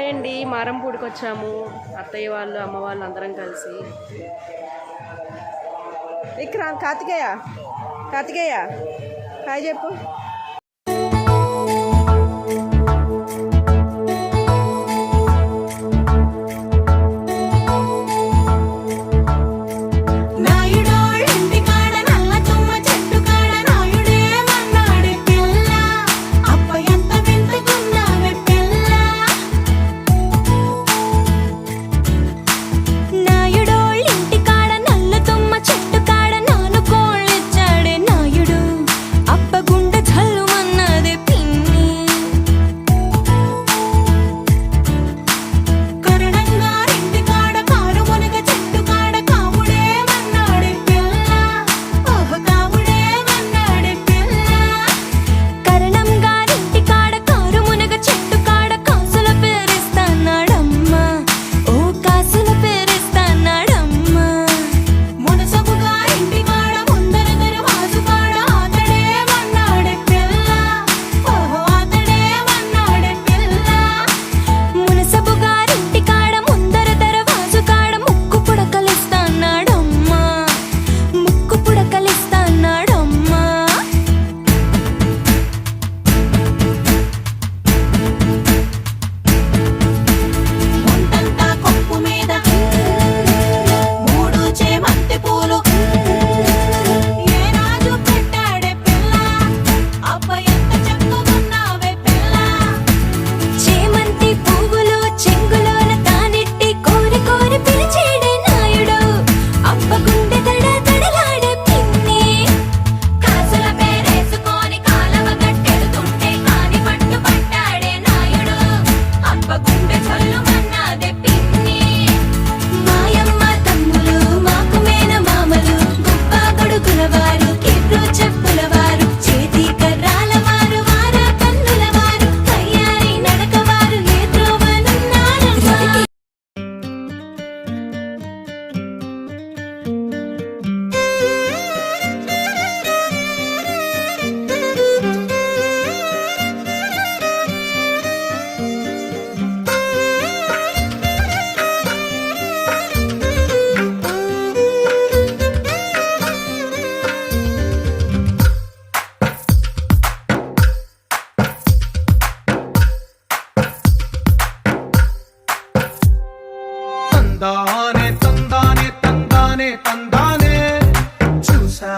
Hi అండి మారంపూడికి వచ్చాము అత్తయ్య వాళ్ళు అమ్మ వాళ్ళు అందరం కలిసి. ఇక్కడ కార్తికేయ. కార్తికేయ హాయ్ చెప్పు.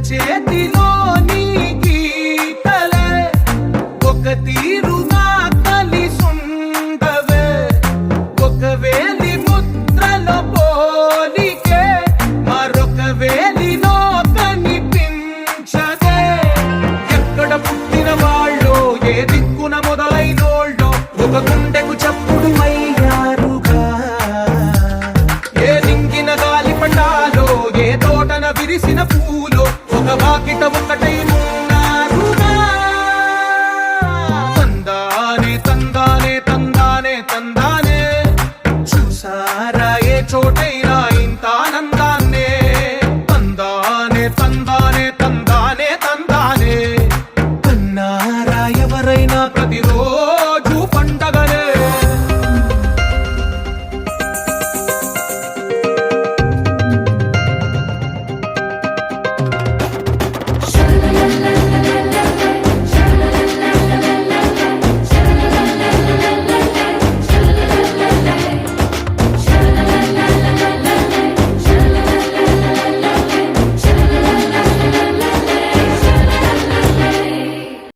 చేతిలోని